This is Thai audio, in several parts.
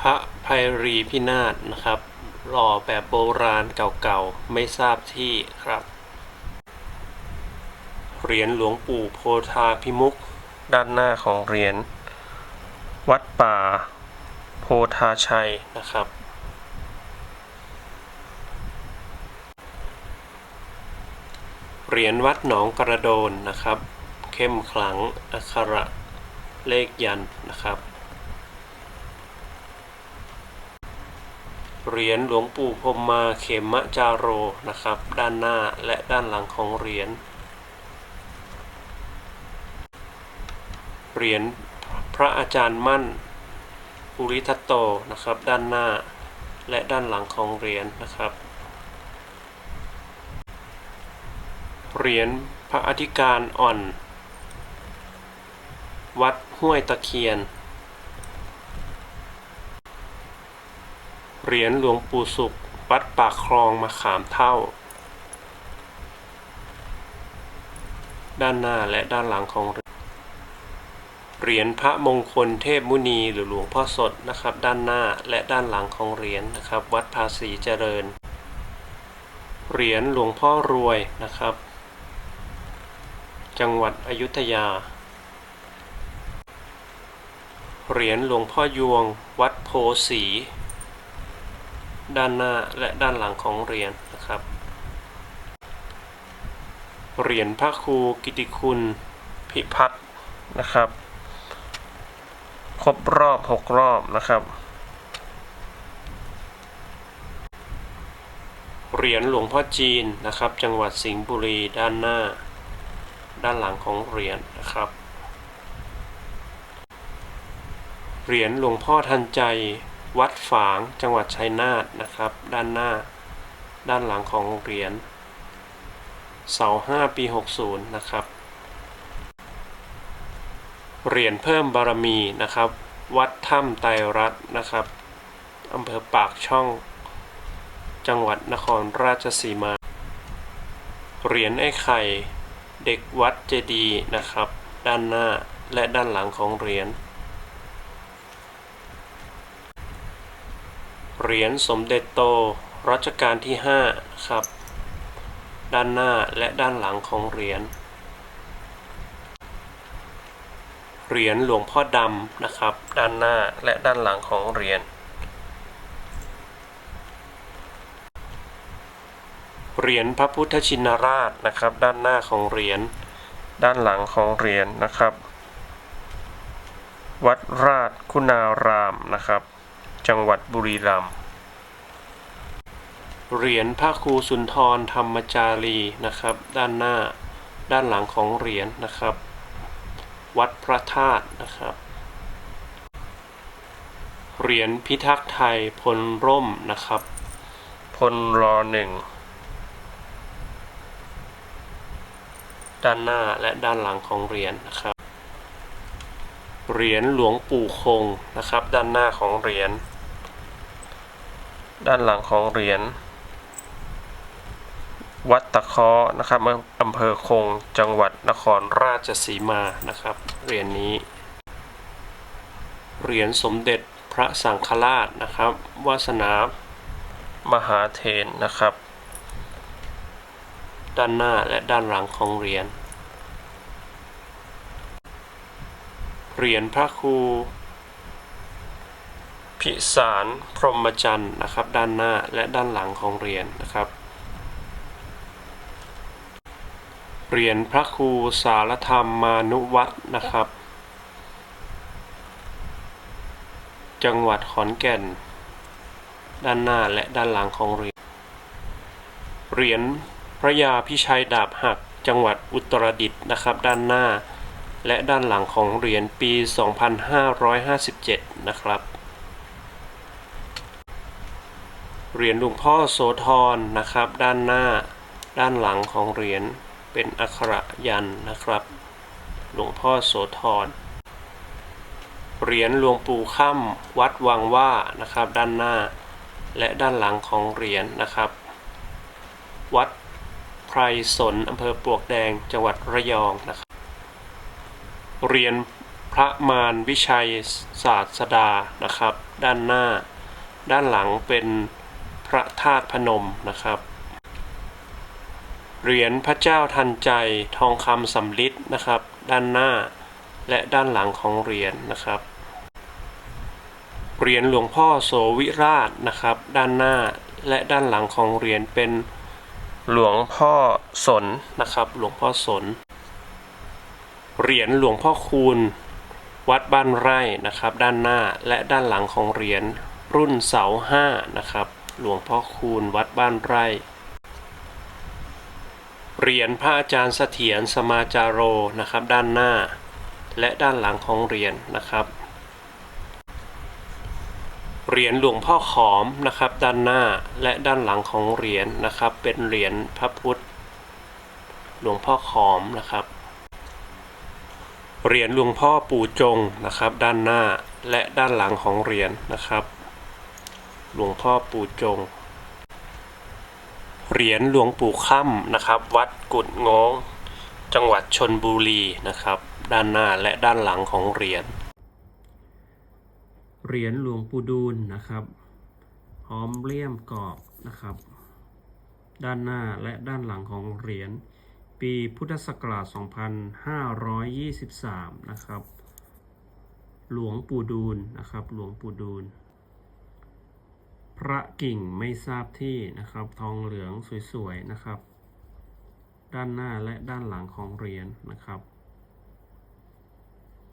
พระภัยรีพินาศนะครับ หล่อแบบโบราณเก่าๆ ไม่ทราบที่ครับ เหรียญหลวงปู่โพธาพิมุก ด้านหน้าของเหรียญ วัดป่า โพธาชัยนะครับ เหรียญวัดหนองกระโดนนะครับ เข้มขลังอักขระเลขยันนะครับ เหรียญหลวงปู่พรมมาเขมะจาโรนะครับ ด้านหน้าและด้านหลังของเหรียญเหรียญพระอาจารย์มั่นอุริทัตโตนะครับ ด้านหน้าและด้านหลังของเหรียญนะครับเหรียญพระอธิการอ่อน วัดห้วยตะเคียน เหรียญหลวงปู่สุข วัดปากคลองมะขามเท่า ด้านหน้าและด้านหลังของเหรียญเหรียญพระมงคลเทพมุนีหรือหลวงพ่อสดนะครับ ด้านหน้าและด้านหลังของเหรียญนะครับ วัดภาษีเจริญ เหรียญหลวงพ่อรวยนะครับ จังหวัดอยุธยา เหรียญหลวงพ่อยวง วัดโพสี ด้านหน้าและด้านหลังของเหรียญนะครับ เหรียญพระครูกิติคุณ พิพัฒน์นะครับ ครบรอบหกรอบนะครับ เหรียญหลวงพ่อจีนนะครับ จังหวัดสิงห์บุรีด้านหน้า ด้านหลังของเหรียญนะครับ เหรียญหลวงพ่อทันใจ วัดฝางจังหวัดชัยนาทนะครับ ด้านหน้า ด้านหลังของเหรียญเสาห้าปี 60 นะครับ เหรียญเพิ่มบารมีนะครับ วัดถ้ำไตรรัตน์นะครับอำเภอปากช่อง จังหวัดนครราชสีมา เหรียญไอ้ไข่ เด็กวัดเจดีนะครับ ด้านหน้าและด้านหลังของเหรียญ เหรียญสมเด็จโตรัชกาลที่ 5 ครับ ด้านหน้าและด้านหลังของเหรียญ เหรียญหลวงพ่อดำนะครับ ด้านหน้าและด้านหลังของเหรียญ เหรียญพระพุทธชินราชนะครับ ด้านหน้าของเหรียญ ด้านหลังของเหรียญนะครับ วัดราชคุณารามนะครับ จังหวัดบุรีรัมย์เหรียญพระครูสุนทรธรรมจารีนะครับ ด้านหน้าด้านหลังของเหรียญนะครับ วัดพระธาตุนะครับเหรียญพิทักษ์ไทยพลร่มนะครับ พลรอหนึ่งด้านหน้าและด้านหลังของเหรียญนะครับ เหรียญหลวงปู่คงนะครับ ด้านหน้าของเหรียญ ด้านหลังของเหรียญ วัดตะเคาะนะครับอำเภอคงจังหวัดนครราชสีมานะครับเหรียญนี้ เหรียญสมเด็จพระสังฆราชนะครับ วาสนามหาเทนนะครับ ด้านหน้าและด้านหลังของเหรียญ เหรียญพระครูพิสารพรหมจรรย์นะครับ ด้านหน้าและด้านหลังของเหรียญนะครับเหรียญพระครูสารธรรมมานุวัตนะครับ จังหวัดขอนแก่น ด้านหน้าและด้านหลังของเหรียญเหรียญพระยาพิชัยดาบหักจังหวัดอุตรดิตถ์นะครับ ด้านหน้า และด้านหลังของเหรียญปี 2557 นะครับ เหรียญหลวงพ่อโสธรนะครับ ด้านหน้า ด้านหลังของเหรียญเป็นอักขระยันนะครับ หลวงพ่อโสธร เหรียญหลวงปู่ค่ำวัดวังว่านะครับ ด้านหน้า และด้านหลังของเหรียญนะครับ วัดไพรสนอำเภอปลวกแดงจังหวัดระยองนะครับ เหรียญพระมารวิชัยศาสดานะครับ ด้านหน้า ด้านหลังเป็นพระธาตุพนมนะครับ เหรียญพระเจ้าทันใจทองคำสำลิดนะครับ ด้านหน้าและด้านหลังของเหรียญนะครับเหรียญหลวงพ่อโสวิราชนะครับ ด้านหน้าและด้านหลังของเหรียญเป็นหลวงพ่อสนนะครับ หลวงพ่อสน เหรียญหลวงพ่อคูณ วัดบ้านไร่นะครับ ด้านหน้าและด้านหลังของเหรียญรุ่นเสาห้านะครับ หลวงพ่อคูณวัดบ้านไร่ เหรียญพระอาจารย์เสถียรสมาจาโรนะครับ ด้านหน้า และด้านหลังของเหรียญนะครับเหรียญหลวงพ่อขอมนะครับด้านหน้าและด้านหลังของเหรียญนะครับ เป็นเหรียญพระพุทธ หลวงพ่อขอมนะครับ เหรียญหลวงพ่อปู่จงนะครับ ด้านหน้าและด้านหลังของเหรียญนะครับ หลวงพ่อปู่จง เหรียญหลวงปู่ค่ำนะครับ วัดกุดง้อง จังหวัดชนบุรีนะครับ ด้านหน้าและด้านหลังของเหรียญเหรียญหลวงปู่ดูลนะครับพร้อมเลี่ยมกรอบนะครับ ด้านหน้าและด้านหลังของเหรียญ ปีพุทธศักราช 2523 นะครับ หลวงปู่ดูลนะครับ หลวงปู่ดูล พระกิ่งไม่ทราบที่นะครับ ทองเหลืองสวยๆนะครับ ด้านหน้าและด้านหลังของเหรียญนะครับ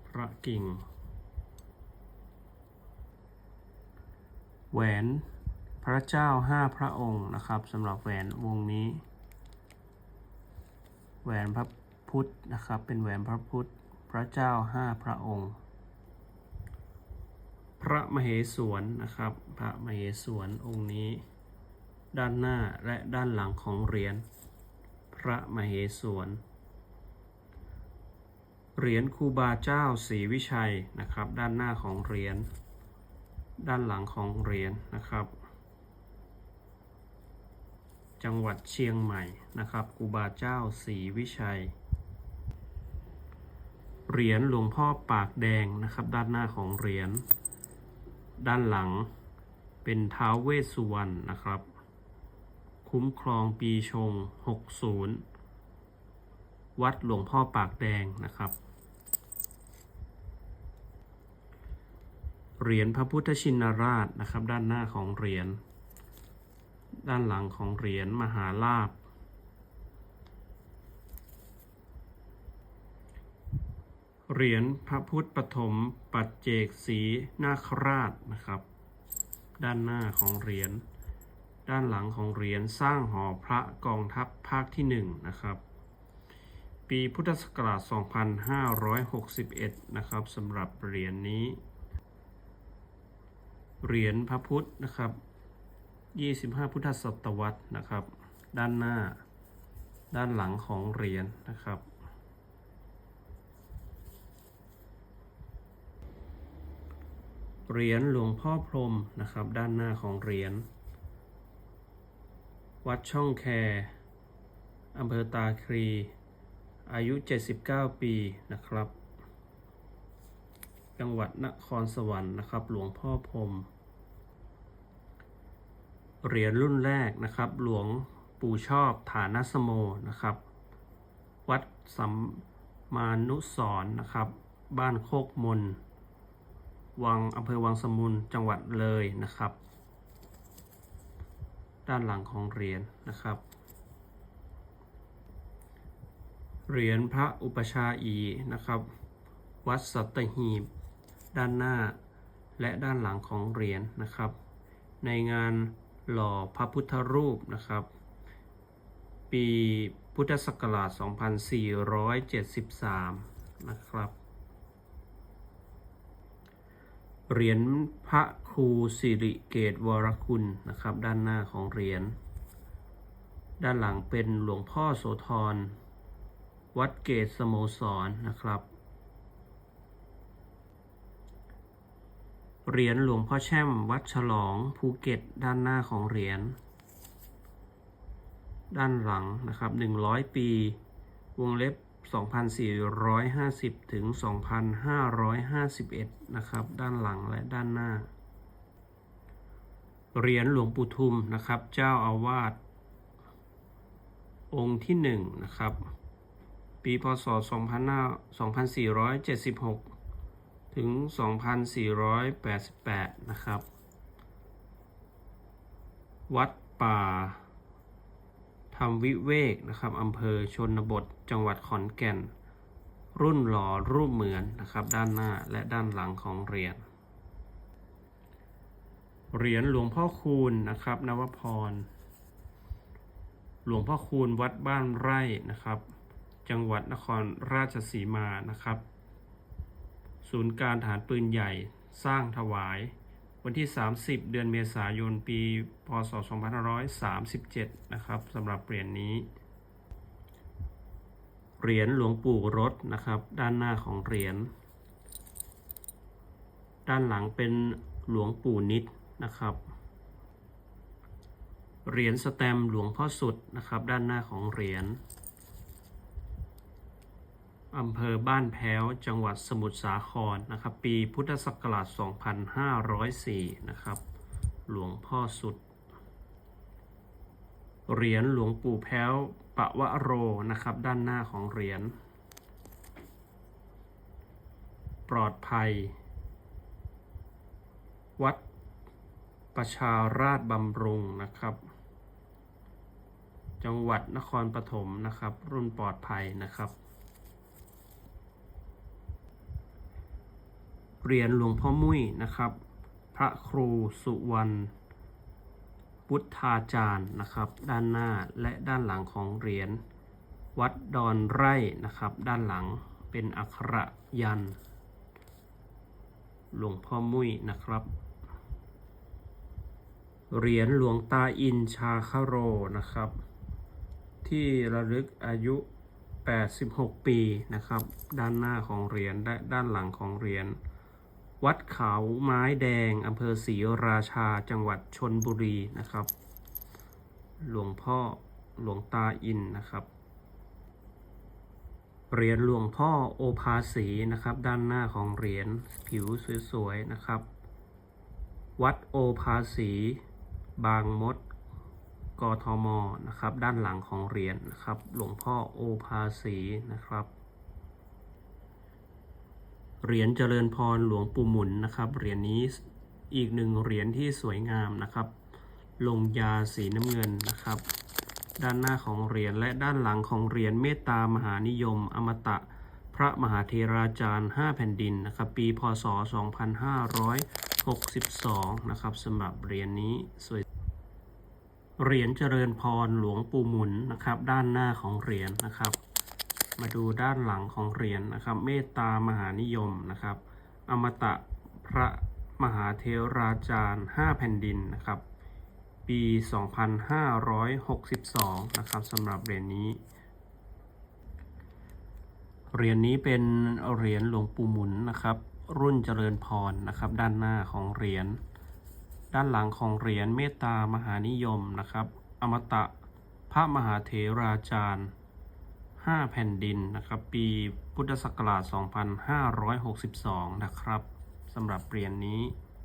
พระกิ่ง แหวนพระเจ้าห้าพระองค์นะครับสำหรับแหวนวงนี้ แหวนพระพุทธนะครับ เป็นแหวนพระพุทธ พระเจ้าห้าพระองค์ พระมเหสวนนะครับ พระมเหสวนองค์นี้ ด้านหน้าและด้านหลังของเหรียญพระมเหสวนเหรียญครูบาเจ้าศรีวิชัยนะครับ ด้านหน้าของเหรียญด้านหลังของเหรียญนะครับ จังหวัดเชียงใหม่นะครับครูบาเจ้าศรีวิชัย เหรียญหลวงพ่อปากแดงนะครับ ด้านหน้าของเหรียญด้านหลังเป็นท้าวเวสสุวรรณนะครับ คุ้มครองปีชง 60 วัดหลวงพ่อปากแดงนะครับ เหรียญพระพุทธชินราชนะครับ ด้านหน้าของเหรียญ ด้านหลังของเหรียญมหาลาภเหรียญพระพุทธปฐมปัจเจกศรีนาคราชนะครับ ด้านหน้าของเหรียญด้านหลังของเหรียญสร้างหอพระกองทัพภาคที่หนึ่งนะครับปีพุทธศักราช 2561 นะครับสำหรับเหรียญนี้ เหรียญพระพุทธนะครับ 25 พุทธศตวรรษนะครับ ด้านหน้าด้านหลังของเหรียญนะครับ เหรียญหลวงพ่อพรมนะครับ ด้านหน้าของเหรียญวัดช่องแคอำเภอตาครี อายุ 79 ปีนะครับ จังหวัดนครสวรรค์นะครับ หลวงพ่อพรม เหรียญรุ่นแรกนะครับ หลวงปู่ชอบฐานสโมนะครับ วัดสัมมานุสรณ์นะครับ บ้านโคกมน วังอำเภอวังสมุนจังหวัดเลยนะครับ ด้านหลังของเหรียญนะครับ เหรียญพระอุปชายีนะครับ วัดสัตหีบ ด้านหน้าและด้านหลังของเหรียญนะครับ ในงาน หล่อพระพุทธรูปนะครับ ปีพุทธศักราช 2473 นะครับเหรียญพระครูสิริเกตวรคุณนะครับ ด้านหน้าของเหรียญด้านหลังเป็นหลวงพ่อโสธรวัดเกตสโมสรนะครับ เหรียญหลวงพ่อแช่ม วัดฉลองภูเก็ตด้านหน้าของเหรียญ ด้านหลังนะครับ 100 ปี วงเล็บ 2450 ถึง 2551 นะครับ ด้านหลังและด้านหน้า เหรียญหลวงปู่ทุมนะครับ เจ้าอาวาสองค์ที่หนึ่งนะครับ ปีพศ 2476 ถึง 2488 นะครับ วัดป่าธรรมวิเวกนะครับอำเภอชนบท จังหวัดขอนแก่น รุ่นหล่อรูปเหมือนนะครับ ด้านหน้าและด้านหลังของเหรียญ เหรียญหลวงพ่อคูณนะครับ นวพร หลวงพ่อคูณวัดบ้านไร่นะครับ จังหวัดนครราชสีมานะครับ ศูนย์การฐานปืนใหญ่สร้างถวาย วันที่ 30 เดือนเมษายน ปี พศ 2537 นะครับสำหรับเหรียญนี้ เหรียญหลวงปู่รถนะครับ ด้านหน้าของเหรียญ ด้านหลังเป็นหลวงปู่นิดนะครับ เหรียญสแตมหลวงพ่อสุดนะครับ ด้านหน้าของเหรียญ อำเภอบ้านแพ้ว จังหวัดสมุทรสาครนะครับ ปีพุทธศักราช 2504 นะครับ หลวงพ่อสุด เหรียญหลวงปู่แพ้วปะวะโรนะครับ ด้านหน้าของเหรียญ ปลอดภัย วัดประชาราชบำรุงนะครับ จังหวัดนครปฐมนะครับ รุ่นปลอดภัยนะครับ เหรียญหลวงพ่อมุ้ยนะครับ พระครูสุวรรณพุทธาจารย์นะครับ ด้านหน้าและด้านหลังของเหรียญวัดดอนไร่นะครับ ด้านหลังเป็นอักขระยัน หลวงพ่อมุ้ยนะครับเหรียญหลวงตาอินชาคโรนะครับ ที่ระลึกอายุ 86 ปีนะครับ ด้านหน้าของเหรียญและด้านหลังของเหรียญ วัดเขาไม้แดงอำเภอศรีราชาจังหวัดชนบุรีนะครับ หลวงพ่อหลวงตาอินนะครับเหรียญหลวงพ่อโอภาสีนะครับ ด้านหน้าของเหรียญผิวสวยๆนะครับ วัดโอภาสี บางมด กทมนะครับ ด้านหลังของเหรียญนะครับ หลวงพ่อโอภาสีนะครับ เหรียญเจริญพรหลวงปู่หมุนนะครับเหรียญนี้อีกหนึ่งเหรียญที่สวยงามนะครับ ลงยาสีน้ำเงินนะครับ ด้านหน้าของเหรียญและด้านหลังของเหรียญเมตตามหานิยม อมตะ พระมหาเทราจารย์ 5 แผ่นดินนะครับปีพศ 2562 นะครับสำหรับเหรียญนี้สวยเหรียญเจริญพรหลวงปู่หมุนนะครับ ด้านหน้าของเหรียญนะครับ มาดูด้านหลังของเหรียญนะครับ เมตตามหานิยมนะครับ อมตะพระมหาเทราจารย์ 5 แผ่นดินนะครับ ปี 2562 นะครับสำหรับเหรียญนี้เหรียญนี้เป็นเหรียญหลวงปู่หมุนนะครับ รุ่นเจริญพรนะครับ ด้านหน้าของเหรียญด้านหลังของเหรียญเมตตามหานิยมนะครับ อมตะพระมหาเถราจารย์ 5 แผ่นดินนะครับ ปีพุทธศักราช 2562 นะครับสำหรับเปลี่ยนนี้